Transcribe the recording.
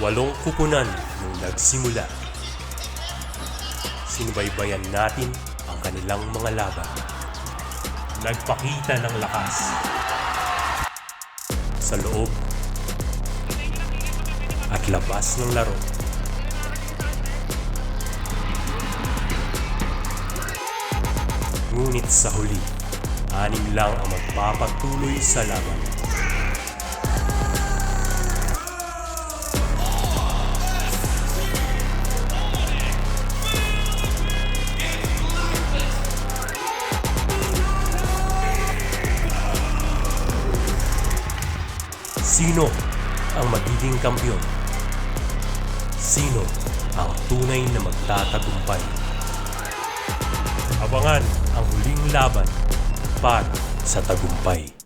Walong kupunan nung nagsimula. Sinubaybayan natin ang kanilang mga laban. Nagpakita ng lakas. Sa loob at labas ng laro. Ngunit sa huli, anim lang ang magpapatuloy sa laban. Sino ang magiging kampiyon? Sino ang tunay na magtatagumpay? Abangan ang huling laban para sa tagumpay.